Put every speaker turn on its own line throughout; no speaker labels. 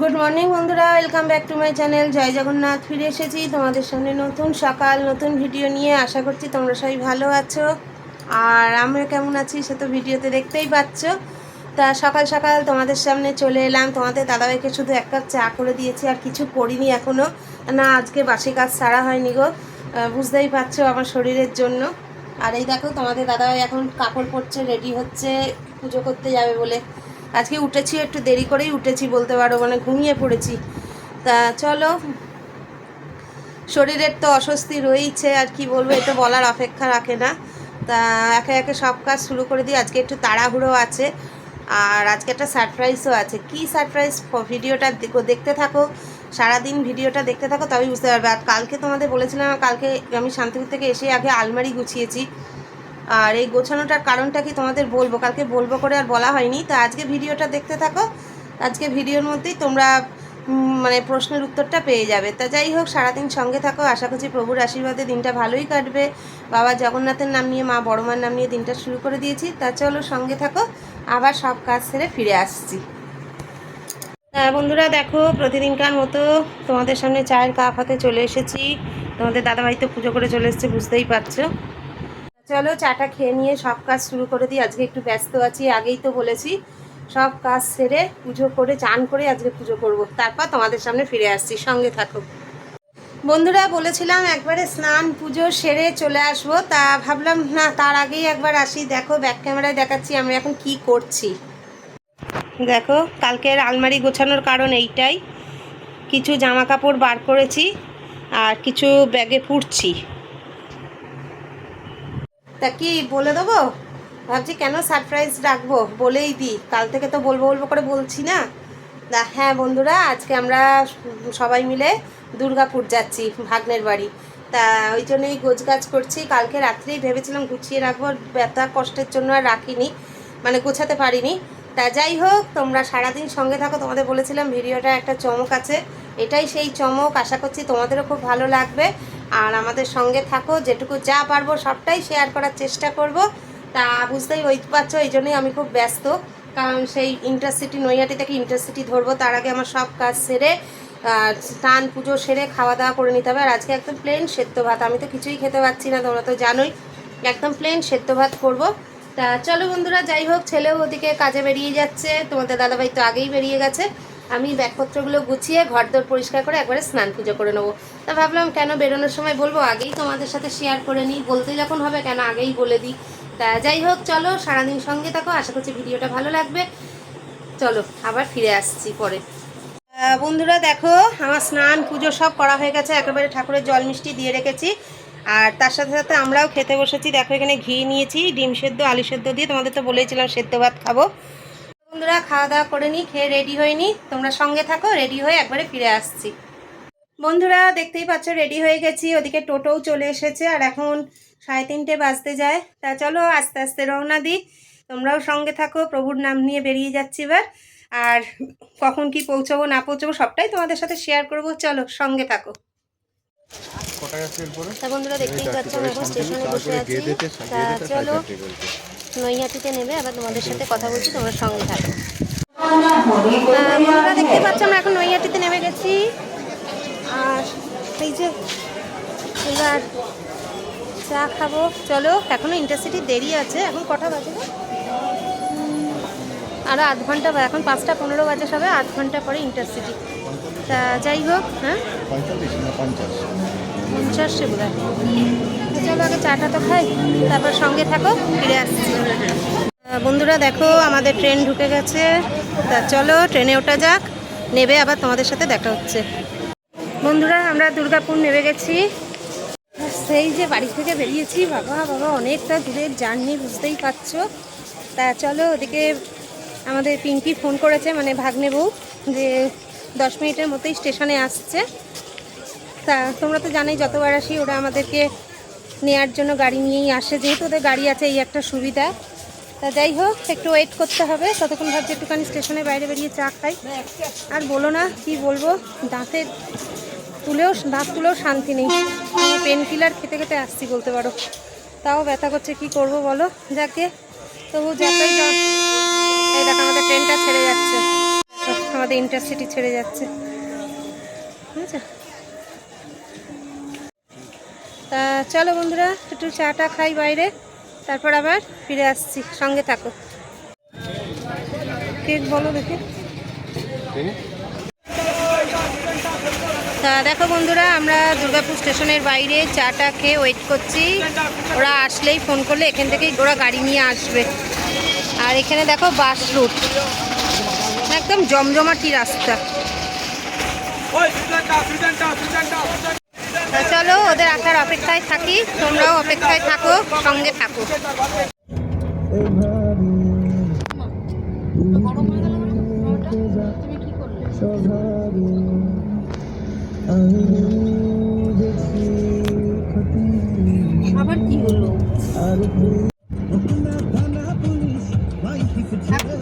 Good morning বন্ধুরা। Welcome back to my channel জয় জগন্নাথ। ফিরে এসেছি তোমাদের সামনে নতুন সকাল, নতুন ভিডিও নিয়ে। আশা করছি তোমরা সবাই ভালো আছো। আর আমরা কেমন আছি সে তো ভিডিওতে দেখতেই পাচ্ছ। তা সকাল সকাল তোমাদের সামনে চলে এলাম। তোমাদের দাদাভাইকে শুধু এক কাপ চা করে দিয়েছি, আর কিছু করিনি এখনও না, আজকে বাসি কাজ সারা হয়নি গো। বুঝতেই পারছ আমার শরীরের জন্য। আর এই দেখো, তোমাদের দাদাভাই এখন কাপড় পরছে রেডি হচ্ছে। পুজো করতে যাবে বলে। আজকে উঠেছি, একটু দেরি করেই উঠেছি বলতে পারো মানে ঘুমিয়ে পড়েছি। তা চলো, শরীরের তো অস্বস্তি রয়েইছে, আর কি বলব এটা বলার অপেক্ষা রাখে না। তা একে একে সব কাজ শুরু করে দিই, আজকে একটু তাড়াহুড়ো আছে, আর আজকে একটা সারপ্রাইজও আছে। কি সারপ্রাইজ? ভিডিওটা দেখতে থাকো, সারাদিন ভিডিওটা দেখতে থাকো, তবেই বুঝতে পারবে। আর কালকে তোমাদের বলেছিলাম, কালকে আমি শান্তিপুর থেকে এসে আগে আলমারি গুছিয়েছি। আর এই গোছানোটার কারণটা কি তোমাদের বলব? কালকে বলব করে আর বলা হয়নি। তো আজকে ভিডিওটা দেখতে থাকো। আজকে ভিডিওর মধ্যেই তোমরা মানে প্রশ্নের উত্তরটা পেয়ে যাবে। তা যাই হোক, সারাদিন সঙ্গে থাকো। আশা করছি প্রভুর আশীর্বাদে দিনটা ভালোই কাটবে। বাবা জগন্নাথের নাম নিয়ে, মা বড়মার নাম নিয়ে দিনটা শুরু করে দিয়েছি। তা চলো সঙ্গে থাকো। আবার সব কাজ সেরে ফিরে আসছি। বন্ধুরা দেখো, প্রতিদিনকার মতো তোমাদের সামনে চায়ের কাপ হাতে চলে এসেছি। তোমাদের দাদাভাই তো পুজো করে চলে এসেছে, বুঝতেই পারছ। চলো চাটা খেয়ে নিয়ে সব কাজ শুরু করে দিই। আজকে একটু ব্যস্ত আছি, আগেই তো বলেছি। সব কাজ সেরে পুজো করে, চান করে আজকে পুজো করব। তারপর তোমাদের সামনে ফিরে আসছি, সঙ্গে থাকো। বন্ধুরা, বলেছিলাম একবারে স্নান পুজো সেরে চলে আসব। তা ভাবলাম, না, তার আগেই একবার আসি। দেখো ব্যাক ক্যামেরায় দেখাচ্ছি আমরা এখন কি করছি। দেখো কালকের আলমারি গোছানোর কারণ এইটাই। কিছু জামা কাপড় বার করেছি আর কিছু ব্যাগে পুড়ছি। তা কি বলে দেবো? ভাবছি কেন সারপ্রাইজ রাখব? বলেই দিই। কাল থেকে তো বলব বলব করে বলছি না। তা হ্যাঁ বন্ধুরা, আজকে আমরা সবাই মিলে দুর্গাপুর যাচ্ছি, ভাগ্নের বাড়ি। তা ওই জন্যই গোছ গাছ করছি। কালকে রাত্রেই ভেবেছিলাম গুছিয়ে রাখব ব্যথা কষ্টের জন্য আর রাখিনি। মানে গোছাতে পারিনি। তা যাই হোক, তোমরা সারাদিন সঙ্গে থাকো। তোমাদের বলেছিলাম ভিডিওটা একটা চমক আছে। এটাই সেই চমক। আশা করছি তোমাদেরও খুব ভালো লাগবে। আর আমাদের সঙ্গে থাকো, যেটুকু যা পারব সবটাই শেয়ার করার চেষ্টা করব। তা বুঝতেই ওই পাচ্ছ, এই জন্যই আমি খুব ব্যস্ত। কারণ সেই ইন্টারসিটি নৈহাটি থেকে ইন্টারসিটি ধরবো, তার আগে আমার সব কাজ সেরে স্নান, পুজো সেরে খাওয়া দাওয়া করে নিতে হবে। আর আজকে একদম প্লেন সেদ্ধ ভাত। আমি তো কিছুই খেতে পারছি না, তোমরা তো জানোই। একদম প্লেন সেদ্ধ ভাত করব। তা চলো বন্ধুরা, যাই হোক, ছেলেও ওদিকে কাজে বেরিয়ে যাচ্ছে। তোমাদের দাদাভাই তো আগেই বেরিয়ে গেছে। আমি ব্যাগপত্রগুলো গুছিয়ে ঘরদোর পরিষ্কার করে একবারে স্নান পুজো করে নেব। তা ভাবলাম কেন বেরোনোর সময় বলব? আগেই তোমাদের সাথে শেয়ার করে নিই। বলতে যখন হবে কেন আগেই বলে দিই। তা যাই হোক, চলো সারাদিন সঙ্গে থাকো। আশা করছি ভিডিওটা ভালো লাগবে। চলো, আবার ফিরে আসছি পরে। বন্ধুরা দেখো, আমার স্নান, পুজো সব করা হয়ে গেছে। একেবারে ঠাকুরের জল মিষ্টি দিয়ে রেখেছি। আর তার সাথে সাথে আমরাও খেতে বসেছি। দেখো এখানে ঘি নিয়েছি, ডিম সেদ্ধ, আলু সেদ্ধ দিয়ে তোমাদের তো বলেছিলাম সেদ্ধ ভাত খাব। বন্ধুরা খাওয়া দাওয়া করে নি খেয়ে রেডি হয়ে হয়নি তোমরা সঙ্গে থাকো রেডি হয়ে একবারে ফিরে আসছি। বন্ধুরা দেখতেই পাচ্ছ রেডি হয়ে গেছি। ওদিকে টোটোও চলে এসেছে আর এখন সাড়ে তিনটে বাজতে যায়। তা চলো আস্তে আস্তে রওনা দিই। তোমরাও সঙ্গে থাকো প্রভুর নাম নিয়ে বেরিয়ে যাচ্ছি এবার। আর কখন কি পৌঁছবো না পৌঁছবো সবটাই তোমাদের সাথে শেয়ার করব। চলো সঙ্গে থাকো। বন্ধুরা দেখতেই পাচ্ছ এখন স্টেশনে বসে আছি। তা চলো নৈহাটিতে নেমে আবার তোমাদের সাথে কথা বলছি তোমরা সঙ্গে থাকো। আহ, বন্ধুরা দেখতে পাচ্ছ আমরা এখন নৈহাটিতে নেমে গেছি। আর এই যে এবার চা খাব। চলো এখনও ইন্টারসিটি দেরি আছে এখন কটা বাজে? আরও আধ ঘণ্টা বা এখন পাঁচটা পনেরো বাজে সবে আধ ঘণ্টা পরে ইন্টারসিটি তা যাই হোক হ্যাঁ?
পঞ্চাশে?
বোধ হয় তো চলো আগে চাটা তো খাই, তারপর সঙ্গে থাকো, ফিরে আসছি। বন্ধুরা দেখো, আমাদের ট্রেন ঢুকে গেছে। তা চলো, ট্রেনে ওঠা যাক, নেবে আবার তোমাদের সাথে দেখা হচ্ছে। বন্ধুরা, আমরা দুর্গাপুর নেমে গেছি। সেই যে বাড়ি থেকে বেরিয়েছি, বাবা বাবা, অনেকটা দূরের জার্নি, বুঝতেই পারছ। তা চলো, ওদিকে আমাদের পিঙ্কি ফোন করেছে মানে ভাগ্নে বউ, যে দশ মিনিটের মতোই স্টেশনে আসছে। তা তোমরা তো জানোই, যতবার আসি ওরা আমাদেরকে নেয়ার জন্য গাড়ি নিয়েই আসে। যেহেতু ওদের গাড়ি আছে, এই একটা সুবিধা। তা যাই হোক, একটু ওয়েট করতে হবে। ততক্ষণ ভাবছি একটুখানি স্টেশনের বাইরে বেরিয়ে চা খাই। আর বলো না, কি বলব? দাঁতের তুলেও, দাঁত তুলেও শান্তি নেই। পেন কিলার খেতে খেতে আসছি বলতে পারো। তাও ব্যথা করছে, কি করব বলো? যাকে। তবু যাতাই এই দেখো, আমাদের ট্রেনটা ছেড়ে যাচ্ছে। আমাদের ইন্টারসিটি ছেড়ে যাচ্ছে। বুঝেছ? তা চলো বন্ধুরা, একটু চাটা খাই বাইরে, তারপর আবার ফিরে আসছি, সঙ্গে থাকো। কেক বলো দেখে। তা দেখো বন্ধুরা, আমরা দুর্গাপুর স্টেশনের বাইরে চাটা খেয়ে ওয়েট করছি। ওরা আসলেই ফোন করলে, এখান থেকেই ওরা গাড়ি নিয়ে আসবে। আর এখানে দেখো বাস রুট একদম জমজমাটি রাস্তা। তা চলো, ওদের আসার অপেক্ষায় থাকি। তোমরাও অপেক্ষায় থাকো, সঙ্গে থাকো। আবার কি হলো?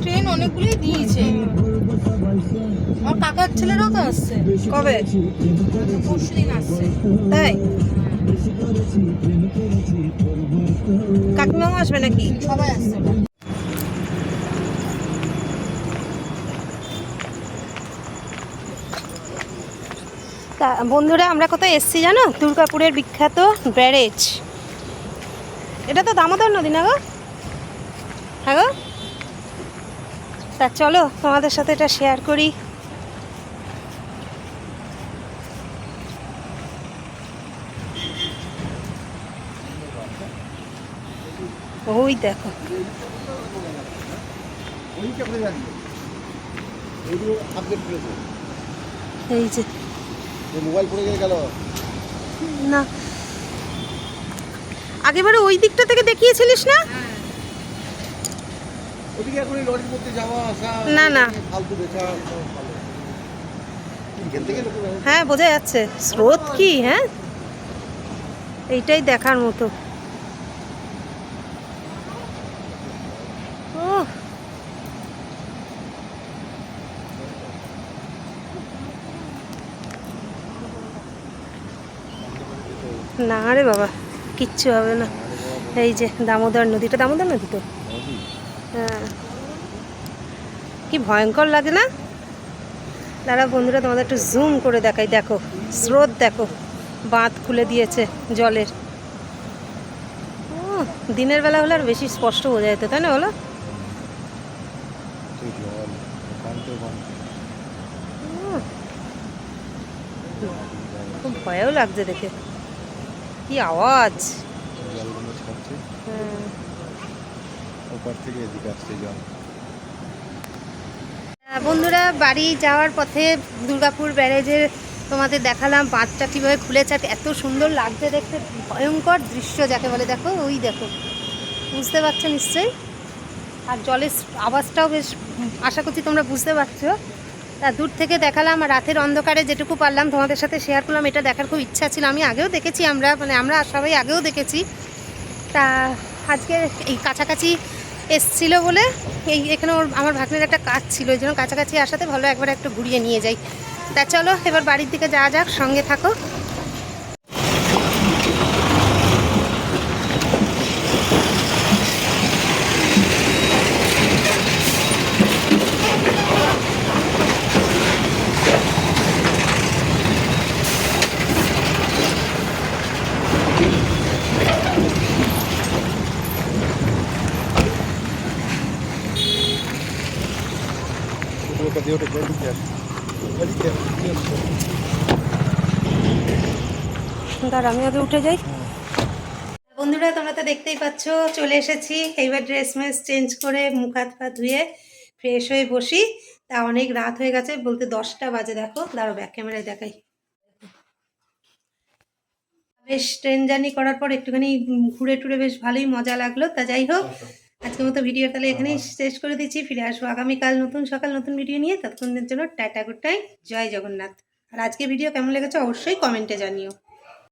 ট্রেন অনেকগুলোই দিয়েছে। আমার কাকার ছেলেরাও তো আসছে। কবে? পরশু দিন আসছে তাই? কাকিমাও আসবে নাকি? সবাই আসছে। তা, বন্ধুরা, আমরা কোথায় এসছি জানো? দুর্গাপুরের বিখ্যাত ব্যারেজ এটা তো দামোদর নদী না গো? হ্যাঁ গো? তা চলো, তোমাদের সাথে এটা শেয়ার করি। ওই দেখো। এই যে।
মোবাইল পড়ে গেল
না। আগেবারে ওই দিকটা থেকে দেখিয়েছিলিস না না, হ্যাঁ বোঝা যাচ্ছে। স্রোত কি হ্যাঁ? এইটাই দেখার মতো ও না রে বাবা কিচ্ছু হবে না। এই যে দামোদর নদীটা দামোদর নদী তো? হ্যাঁ। কি ভয়ঙ্কর লাগে না? দাঁড়া বন্ধুরা তোমাদের একটু জুম করে দেখাই দেখো স্রোত দেখো বাঁধ খুলে দিয়েছে জলের। ও দিনের বেলা হলে আর বেশি স্পষ্ট বোঝা যেত তাই না বলো? খুব ভয়ও লাগছে দেখে। কি আওয়াজ?
জলগুলো ছাড়ছে
হ্যাঁ
ওপার থেকে এদিকে আসছে জল।
বন্ধুরা বাড়ি যাওয়ার পথে দুর্গাপুর ব্যারেজের তোমাদের দেখালাম বাঁধটা কীভাবে খুলেছে এত সুন্দর লাগছে দেখতে ভয়ঙ্কর দৃশ্য যাকে বলে দেখো ওই দেখো। বুঝতে পারছ নিশ্চয়ই? আর জলের আওয়াজটাও বেশ আশা করছি তোমরা বুঝতে পারছ। তা দূর থেকে দেখালাম রাতের অন্ধকারে যেটুকু পারলাম তোমাদের সাথে শেয়ার করলাম, এটা দেখার খুব ইচ্ছা ছিল। আমি আগেও দেখেছি আমরা মানে আমরা সবাই আগেও দেখেছি। তা আজকে এই কাছাকাছি এসছিল বলে এই এখানে ওর, আমার ভাগ্নের একটা কাজ ছিল, ওই জন্য কাছাকাছি আসাতে ভালো একবার একটু ঘুরিয়ে নিয়ে যাই। তা চলো, এবার বাড়ির দিকে যাওয়া যাক, সঙ্গে থাকো।
আস, এদিকে আস।
দাঁড়া আমি আগে উঠে যাই। বন্ধুরা তোমরা তো দেখতেই পাচ্ছ চলে এসেছি। এইবার ড্রেস মেস চেঞ্জ করে মুখ হাত পা ধুয়ে ফ্রেশ হয়ে বসি। তা অনেক রাত হয়ে গেছে বলতে দশটা বাজে দেখো। দাঁড়ো ব্যাক ক্যামেরায় দেখাই। বেশ ট্রেন জার্নি করার পর একটুখানি ঘুরে টুরে বেশ ভালোই মজা লাগল। তা যাই হোক আজকের মতো ভিডিও তাহলে এখানেই শেষ করে দিচ্ছি। ফিরে আসব আগামীকাল নতুন সকাল নতুন ভিডিও নিয়ে। ততক্ষণের জন্য টাটা গুড টাইম জয় জগন্নাথ। আর আজকে ভিডিও কেমন লেগেছে অবশ্যই কমেন্টে জানিও।